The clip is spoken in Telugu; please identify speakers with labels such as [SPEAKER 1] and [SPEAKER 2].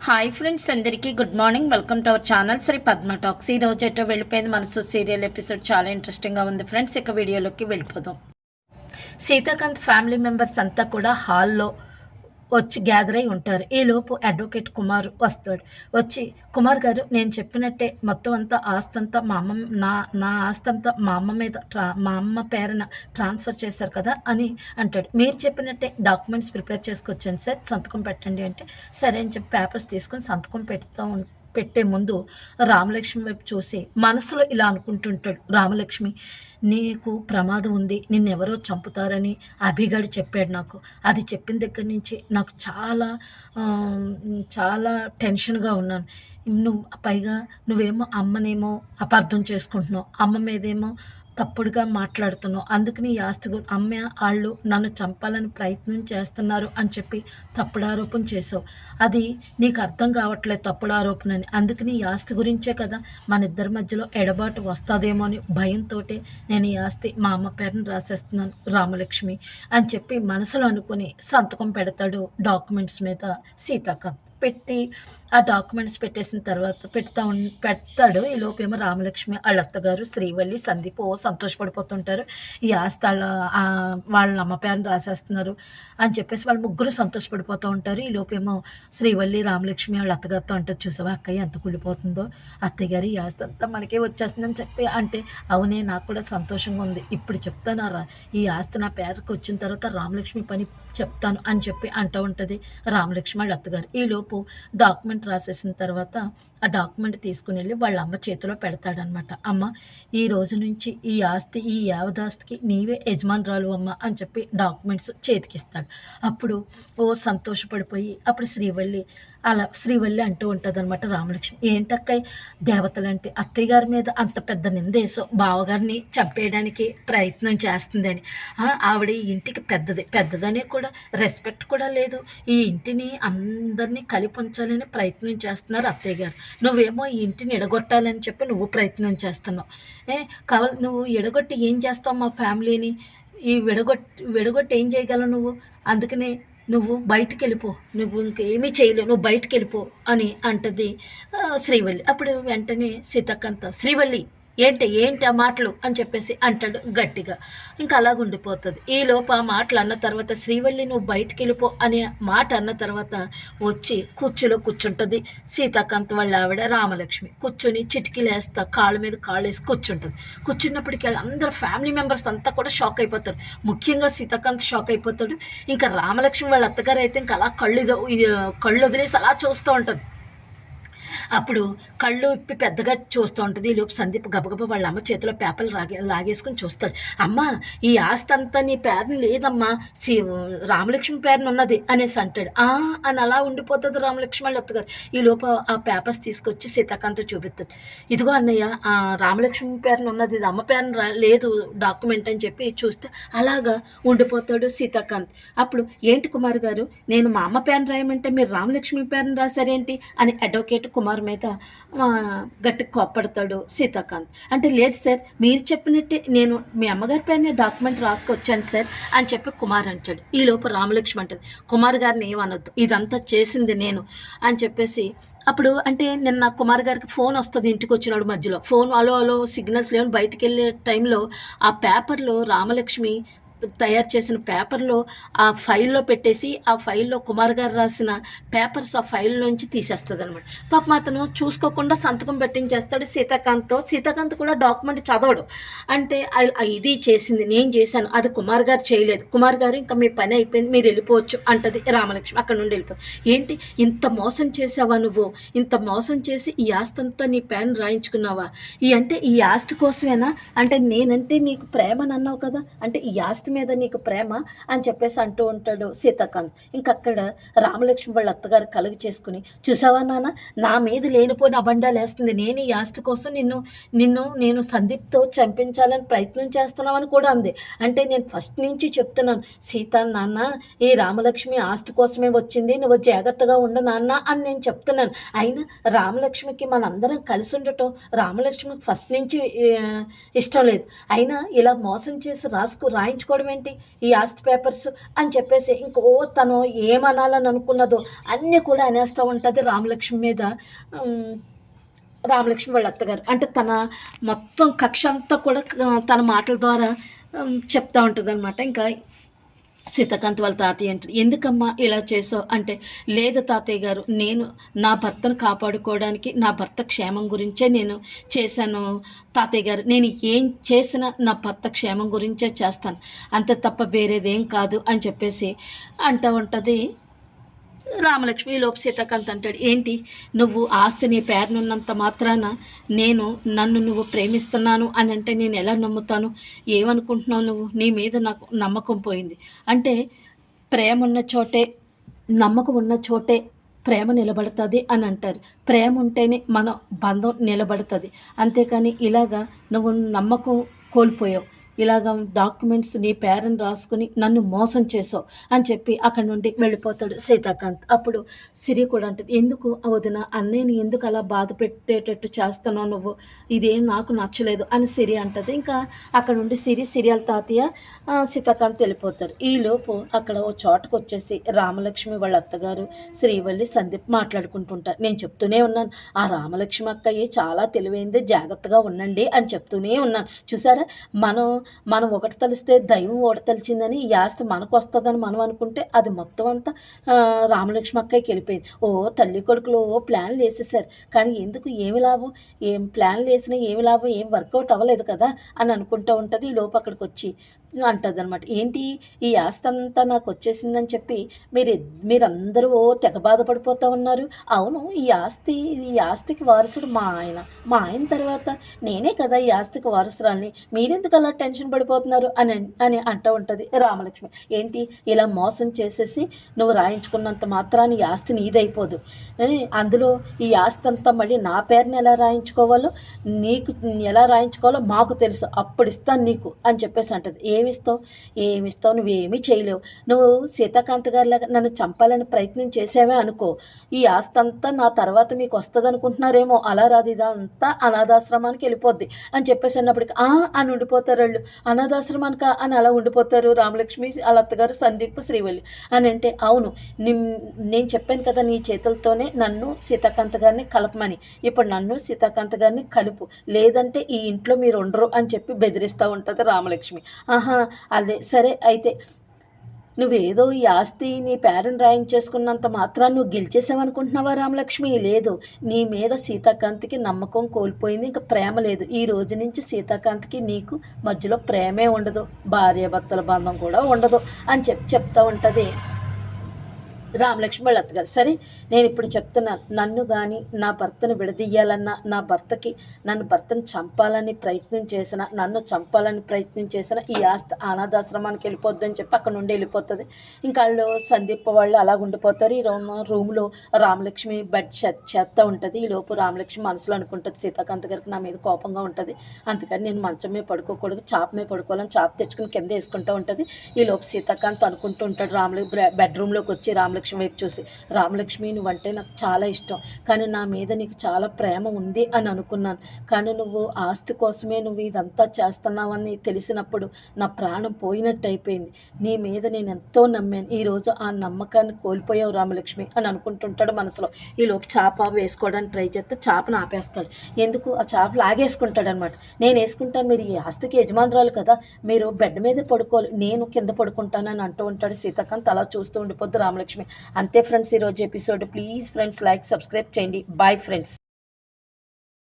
[SPEAKER 1] హాయ్ ఫ్రెండ్స్ అందరికీ good morning welcome to our channel Shri Padma talks ఈ రోజు ఎటో వెళ్ళిపోయింది మనసు సీరియల్ ఎపిసోడ్ చాలా ఇంట్రెస్టింగ్గా ఉంది ఫ్రెండ్స్ ఇక వీడియోలోకి వెళ్ళిపోదాం. సీతాకాంత్ ఫ్యామిలీ మెంబర్స్ అంతా కూడా హాల్లో వచ్చి గ్యాదర్ అయి ఉంటారు. ఈలోపు అడ్వకేట్ కుమార్ వస్తాడు. వచ్చి కుమార్ గారు నేను చెప్పినట్టే మొత్తం అంతా ఆస్తి అంతా మా అమ్మ నా నా ఆస్తి అంతా మా అమ్మ మీద ట్రా మా అమ్మ పేరున ట్రాన్స్ఫర్ చేశారు కదా అని అంటాడు. మీరు చెప్పినట్టే డాక్యుమెంట్స్ ప్రిపేర్ చేసుకొచ్చాను సార్ సంతకం పెట్టండి అంటే సరే అని చెప్పి పేపర్స్ తీసుకొని సంతకం పెడుతూ ఉంటాను పెట్టే ముందు రామలక్ష్మి వైపు చూసి మనసులో ఇలా అనుకుంటుంటాడు రామలక్ష్మి నీకు ప్రమాదం ఉంది నిన్నెవరో చంపుతారని అభిగాడు చెప్పాడు నాకు. అది చెప్పిన దగ్గర నుంచి నాకు చాలా చాలా టెన్షన్గా ఉన్నాను. నువ్వు పైగా నువ్వేమో అమ్మనేమో అపార్థం చేసుకుంటున్నావు. అమ్మ మీదేమో తప్పుడుగా మాట్లాడుతున్నావు. అందుకని ఈ ఆస్తి అమ్మ వాళ్ళు నన్ను చంపాలని ప్రయత్నం చేస్తున్నారు అని చెప్పి తప్పుడు ఆరోపణ చేసావు అది నీకు అర్థం కావట్లేదు తప్పుడు ఆరోపణ అని అందుకని యాస్తి గురించే కదా మన ఇద్దరి మధ్యలో ఎడబాటు వస్తుందేమో అని భయంతో నేను ఈ ఆస్తి మా అమ్మ పేరుని రాసేస్తున్నాను రామలక్ష్మి అని చెప్పి మనసులో అనుకుని సంతకం పెడతాడు డాక్యుమెంట్స్ మీద సీతాకం. పెట్టి ఆ డాక్యుమెంట్స్ పెట్టేసిన తర్వాత పెడతా ఉన్ పెడతాడు. ఈ లోపేమో రామలక్ష్మి వాళ్ళ అత్తగారు శ్రీవల్లి సందీప్ ఓ సంతోషపడిపోతుంటారు. ఈ ఆస్తి వాళ్ళ వాళ్ళ అమ్మ పేరుని రాసేస్తున్నారు అని చెప్పేసి వాళ్ళు ముగ్గురు సంతోషపడిపోతూ ఉంటారు. ఈ లోపేమో శ్రీవల్లి రామలక్ష్మి వాళ్ళ అత్తగారితో అంటారు చూసావా అక్కయ్య ఎంత కుళ్ళిపోతుందో అత్తయ్య గారు ఈ ఆస్తి అంతా మనకే వచ్చేస్తుందని చెప్పి అంటే అవునే నాకు కూడా సంతోషంగా ఉంది. ఇప్పుడు చెప్తానారా ఈ ఆస్తి నా పేరుకి వచ్చిన తర్వాత రామలక్ష్మి పని చెప్తాను అని చెప్పి అంటూ ఉంటుంది రామలక్ష్మి వాళ్ళ అత్తగారు ఈలోపు డాక్యుమెంట్ రాసేసిన తర్వాత ఆ డాక్యుమెంట్ తీసుకుని వెళ్ళి వాళ్ళ అమ్మ చేతిలో పెడతాడనమాట అమ్మ ఈ రోజు నుంచి ఈ ఆస్తి ఈ యావదాస్తికి నీవే యజమానురాలు అమ్మ అని చెప్పి డాక్యుమెంట్స్ చేతికిస్తాడు. అప్పుడు ఓ సంతోషపడిపోయి అప్పుడు శ్రీవల్లి అలా శ్రీవల్లి అంటూ ఉంటుందన్నమాట రామలక్ష్మి. ఏంటక్కయ్య దేవతలంటే అత్తయ్య గారి మీద అంత పెద్ద నిందేసో బావగారిని చంపేయడానికి ప్రయత్నం చేస్తుందని ఆవిడ ఈ ఇంటికి పెద్దది పెద్దదనే కూడా రెస్పెక్ట్ కూడా లేదు. ఈ ఇంటిని అందరినీ కలిపి ఉంచాలని ప్రయత్నం ప్రయత్నం చేస్తున్నారు అత్తయ్య గారు. నువ్వేమో ఈ ఇంటిని ఎడగొట్టాలని చెప్పి నువ్వు ప్రయత్నం చేస్తున్నావు. ఏ కావాలి నువ్వు ఎడగొట్టి ఏం చేస్తావు మా ఫ్యామిలీని? ఈ విడగొట్టి విడగొట్టి ఏం చేయగలవు నువ్వు? అందుకనే నువ్వు బయటికి వెళ్ళిపో నువ్వు ఇంకేమీ చేయలేవు. నువ్వు బయటికి వెళ్ళిపో అని అంటది శ్రీవల్లి. అప్పుడు వెంటనే సీతక్కంత శ్రీవల్లి ఏంటి ఏంటి ఆ మాటలు అని చెప్పేసి అంటాడు గట్టిగా. ఇంకా అలాగుండిపోతుంది ఈ లోపు ఆ మాటలు అన్న తర్వాత శ్రీవల్లి నువ్వు బయటికి వెళ్ళిపో అనే మాట అన్న తర్వాత వచ్చి కుర్చీలో కూర్చుంటుంది. సీతాకాంత్ వాళ్ళ ఆవిడ రామలక్ష్మి. కూర్చొని చిటికీలేస్తా కాళ్ళ మీద కాళ్ళు వేసి కూర్చుంటుంది. కూర్చున్నప్పటికీ వాళ్ళ అందరు ఫ్యామిలీ మెంబర్స్ అంతా కూడా షాక్ అయిపోతారు. ముఖ్యంగా సీతాకాంత్ షాక్ అయిపోతాడు. ఇంకా రామలక్ష్మి వాళ్ళ అత్తగారు అయితే ఇంకా అలా కళ్ళు ఇది కళ్ళు వదిలేసి అలా చూస్తూ ఉంటుంది. అప్పుడు కళ్ళు ఇప్పి పెద్దగా చూస్తూ ఉంటుంది. ఈ లోపు సందీప్ గబగబ వాళ్ళ అమ్మ చేతిలో పేపర్లు లాగే లాగేసుకుని చూస్తాడు. అమ్మ ఈ ఆస్తి అంతా నీ పేరుని లేదమ్మా. సి రామలక్ష్మి పేరున ఉన్నది అనేసి అంటాడు. ఆ అని అలా ఉండిపోతుంది రామలక్ష్మి వాళ్ళ అత్తగారు. ఈ లోపు ఆ పేపర్స్ తీసుకొచ్చి సీతాకాంత్ చూపిస్తాడు. ఇదిగో అన్నయ్య ఆ రామలక్ష్మి పేరున ఉన్నది. ఇది అమ్మ పేరున రా- లేదు డాక్యుమెంట్ అని చెప్పి చూస్తే అలాగా ఉండిపోతాడు సీతాకాంత్. అప్పుడు ఏంటి కుమార్ గారు నేను మా అమ్మ పేరున రాయమంటే మీరు రామలక్ష్మి పేరుని రాశారేంటి? అని అడ్వకేట్ కుమార్ మీద ఆ, గట్టి కోప్పడతాడు సీతాకాంత్. అంటే లేదు సార్ మీరు చెప్పినట్టే నేను మీ అమ్మగారి పైన డాక్యుమెంట్ రాసుకొచ్చాను సార్ అని చెప్పి కుమార్ అంటాడు. ఈ లోపు రామలక్ష్మి అంటది కుమార్ గారిని ఏమనొద్దు ఇదంతా చేసింది నేను అని చెప్పేసి అప్పుడు అంటే నిన్న కుమార్ గారికి ఫోన్ వస్తుంది ఇంటికి వచ్చినాడు మధ్యలో. ఫోన్ అలో అలో సిగ్నల్స్ లేవని బయటికి వెళ్ళే టైంలో ఆ పేపర్లో రామలక్ష్మి తయారు చేసిన పేపర్లో ఆ ఫైల్లో పెట్టేసి ఆ ఫైల్లో కుమార్ గారు రాసిన పేపర్స్ ఆ ఫైల్లోంచి తీసేస్తుంది అనమాట పాపం అతను చూసుకోకుండా సంతకం పెట్టించేస్తాడు సీతాకాంత్తో. సీతాకాంత్ కూడా డాక్యుమెంట్ చదవడు. అంటే ఇది చేసింది నేను చేశాను అది కుమార్ గారు చేయలేదు. కుమార్ గారు ఇంకా మీ పని అయిపోయింది మీరు వెళ్ళిపోవచ్చు అంటది రామలక్ష్మి. అక్కడ నుండి వెళ్ళిపోతుంది. ఏంటి ఇంత మోసం చేసావా నువ్వు? ఇంత మోసం చేసి ఈ ఆస్తి అంతా నీ పేన్ రాయించుకున్నావా? ఈ అంటే ఈ ఆస్తి కోసమేనా? అంటే నేనంటే నీకు ప్రేమ అని అన్నావు కదా? అంటే ఈ ఆస్తి మీద నీకు ప్రేమ అని చెప్పేసి అంటూ ఉంటాడు సీతాకాంత్. ఇంకక్కడ రామలక్ష్మి వాళ్ళ అత్తగారు కలుగు చేసుకుని చూసావా నాన్న నా మీద లేనిపోయిన అబండాలు వేస్తుంది. నేను ఈ ఆస్తి కోసం నిన్ను నిన్ను నేను సందీప్తో చంపించాలని ప్రయత్నం చేస్తున్నావని కూడా అంది. అంటే నేను ఫస్ట్ నుంచి చెప్తున్నాను సీత నాన్న ఈ రామలక్ష్మి ఆస్తి కోసమే వచ్చింది. నువ్వు జాగ్రత్తగా ఉండు నాన్న అని నేను చెప్తున్నాను. అయినా రామలక్ష్మికి మనందరం కలిసి ఉండటం రామలక్ష్మికి ఫస్ట్ నుంచి ఇష్టం లేదు. అయినా ఇలా మోసం చేసి రాసుకు రాయించుకోవడం రాకపోవడం ఏంటి? ఈ ఆస్తి పేపర్స్ అని చెప్పేసి ఇంకో తను ఏమనాలని అనుకున్నదో అన్నీ కూడా అనేస్తూ ఉంటుంది రామలక్ష్మి మీద. రామలక్ష్మి వాళ్ళ అత్తగారు. అంటే తన మొత్తం కక్ష అంతా కూడా తన మాటల ద్వారా చెప్తూ ఉంటుంది అనమాట ఇంకా సీతాకాంత్ వాళ్ళ తాతయ్య అంటాడు ఎందుకమ్మా ఇలా చేసావు? అంటే లేదు తాతయ్య గారు నేను నా భర్తను కాపాడుకోవడానికి నా భర్త క్షేమం గురించే నేను చేశాను. తాతయ్య గారు నేను ఏం చేసినా నా భర్త క్షేమం గురించే చేస్తాను. అంతే తప్ప వేరేదేం కాదు అని చెప్పేసి అంటూ ఉంటుంది. రామలక్ష్మి లోపు సీతాకాంత్ అంటాడు ఏంటి? నువ్వు ఆస్తి నీ పేరునున్నంత మాత్రాన నేను నన్ను నువ్వు ప్రేమిస్తున్నాను అని అంటే నేను ఎలా నమ్ముతాను? ఏమనుకుంటున్నావు నువ్వు? నీ మీద నాకు నమ్మకం పోయింది. అంటే ప్రేమ ఉన్న చోటే నమ్మకం ఉన్న చోటే ప్రేమ నిలబడుతుంది అని అంటారు. ప్రేమ ఉంటేనే మన బంధం నిలబడుతుంది. అంతేకాని ఇలాగా నువ్వు నమ్మకం కోల్పోయావు. ఇలాగ డాక్యుమెంట్స్ నీ పేరెంట్ రాసుకుని నన్ను మోసం చేసావు అని చెప్పి అక్కడి నుండి వెళ్ళిపోతాడు సీతాకాంత్. అప్పుడు సిరి కూడా అంటది ఎందుకు వదిన? అన్నయ్యని ఎందుకు అలా బాధ పెట్టేటట్టు చేస్తున్నావు నువ్వు? ఇదేం నాకు నచ్చలేదు అని సిరి అంటది. ఇంకా అక్కడ నుండి సిరి సిరియల్ తాతయ్య సీతాకాంత్ వెళ్ళిపోతారు. ఈలోపు అక్కడ ఓ చోటకు వచ్చేసి రామలక్ష్మి వాళ్ళ అత్తగారు శ్రీవల్లి సందీప్ మాట్లాడుకుంటుంటారు. నేను చెప్తూనే ఉన్నాను. ఆ రామలక్ష్మి అక్కయ్య చాలా తెలివైంది జాగ్రత్తగా ఉండండి అని చెప్తూనే ఉన్నాను. చూసారా? మనం మనం ఒకటి తలిస్తే దైవం ఒకటి తలిచిందని ఈ ఆస్తి మనకు వస్తుందని మనం అనుకుంటే అది మొత్తం అంతా ఆ, రామలక్ష్మి వెళ్ళిపోయింది. ఓ తల్లి కొడుకులు ఓ ప్లాన్లు వేసేసారు కానీ ఎందుకు? ఏమి లాభం? ఏం ప్లాన్లు వేసినా ఏమి లాభం? ఏం వర్కౌట్ అవ్వలేదు కదా అని అనుకుంటూ ఉంటుంది ఈ లోపు అక్కడికి వచ్చి అంటుంది అనమాట ఏంటి? ఈ ఆస్తి అంతా నాకు వచ్చేసిందని చెప్పి మీరు మీరందరూ ఓ తెగ బాధపడిపోతూ ఉన్నారు. అవును ఈ ఆస్తి ఈ ఆస్తికి వారసుడు మా ఆయన. మా ఆయన తర్వాత నేనే కదా ఈ ఆస్తికి వారసురాల్ని. మీరెందుకు అలా టెన్షన్ టెన్షన్ పడిపోతున్నారు అని అని అంటూ ఉంటుంది రామలక్ష్మి. ఏంటి? ఇలా మోసం చేసేసి నువ్వు రాయించుకున్నంత మాత్రాన్ని ఈ ఆస్తి నీదైపోదు. అందులో ఈ ఆస్తి అంతా మళ్ళీ నా పేరుని ఎలా రాయించుకోవాలో నీకు ఎలా రాయించుకోవాలో మాకు తెలుసు. అప్పుడు ఇస్తాను నీకు అని చెప్పేసి అంటది. ఏమిస్తావు? ఏమిస్తావు? నువ్వేమీ చేయలేవు. నువ్వు సీతాకాంత్ గారిలాగా నన్ను చంపాలని ప్రయత్నం చేసావే అనుకో. ఈ ఆస్తి అంతా నా తర్వాత మీకు వస్తుంది అనుకుంటున్నారేమో అలా రాదు. ఇదంతా అనాథాశ్రమానికి వెళ్ళిపోద్ది అని చెప్పేసి అన్నప్పటికి ఆ అని ఉండిపోతారు వాళ్ళు. అనాథాశ్రమానికి అని అలా ఉండిపోతారు రామలక్ష్మి వాళ్ళ అత్తగారు సందీప్ శ్రీవల్లి. అని అంటే అవును నిన్- నేను చెప్పాను కదా నీ చేతులతోనే నన్ను సీతాకాంత్ గారిని కలపమని. ఇప్పుడు నన్ను సీతాకాంత్ గారిని కలుపు. లేదంటే ఈ ఇంట్లో మీరు ఉండరు అని చెప్పి బెదిరిస్తూ ఉంటుంది రామలక్ష్మి. ఆహా అదే సరే అయితే నువ్వేదో ఈ ఆస్తి నీ పేరెంట్ రాయించేసుకున్నంత మాత్రం నువ్వు గెలిచేసావనుకుంటున్నావా రామలక్ష్మి? లేదు. నీ మీద సీతాకాంత్కి నమ్మకం కోల్పోయింది. ఇంకా ప్రేమ లేదు. ఈ రోజు నుంచి సీతాకాంత్కి నీకు మధ్యలో ప్రేమే ఉండదు. భార్యాభర్తల బంధం కూడా ఉండదు. అని చెప్పి చెప్తా ఉంటుంది. రామలక్ష్మి వాళ్ళ అత్తగారు. సరే నేను ఇప్పుడు చెప్తున్నాను నన్ను కానీ నా భర్తను విడదీయాలన్నా నా భర్తకి నన్ను భర్తను చంపాలని ప్రయత్నం చేసిన నన్ను చంపాలని ప్రయత్నం చేసిన ఈ ఆస్తి అనాథాశ్రమానికి వెళ్ళిపోద్దని చెప్పి అక్కడ నుండి వెళ్ళిపోతుంది. ఇంకా వాళ్ళు సందీప్ వాళ్ళు అలా ఉండిపోతారు. ఈ రూమ్ రూమ్లో రామలక్ష్మి బెడ్ చెత్త ఉంటుంది. ఈ లోపు రామలక్ష్మి మనసులో అనుకుంటుంది సీతాకాంత్ గారికి నా మీద కోపంగా ఉంటుంది. అందుకని నేను మంచం మీద పడుకోకూడదు చాప మీద పడుకోవాలని చాప తెచ్చుకుని కింద వేసుకుంటూ ఉంటుంది. ఈ లోపు సీతాకాంత్ అనుకుంటూ ఉంటాడు రామలక్ష్మి బెడ్రూమ్లోకి వచ్చి రామలక్ష్మి వైపు చూసి రామలక్ష్మి నువ్వంటే నాకు చాలా ఇష్టం. కానీ నా మీద నీకు చాలా ప్రేమ ఉంది అని అనుకున్నాను. కానీ నువ్వు ఆస్తి కోసమే నువ్వు ఇదంతా చేస్తున్నావని తెలిసినప్పుడు నా ప్రాణం పోయినట్టు అయిపోయింది. నీ మీద నేను ఎంతో నమ్మాను. ఈరోజు ఆ నమ్మకాన్ని కోల్పోయావు రామలక్ష్మి అని అనుకుంటుంటాడు మనసులో. ఈ లోపు చేప వేసుకోవడానికి ట్రై చేస్తే చేపను ఆపేస్తాడు. ఎందుకు? ఆ చేప లాగేసుకుంటాడు అనమాట నేను వేసుకుంటాను. మీరు ఈ ఆస్తికి యజమానురాలు కదా. మీరు బెడ్ మీద పడుకోవాలి. నేను కింద పడుకుంటానని అంటూ ఉంటాడు సీతాకాంత్. అలా చూస్తూ ఉండిపోద్ది రామలక్ష్మి. అంతే ఫ్రెండ్స్ ఈరోజు episode. Please friends like subscribe చేయండి. Bye friends.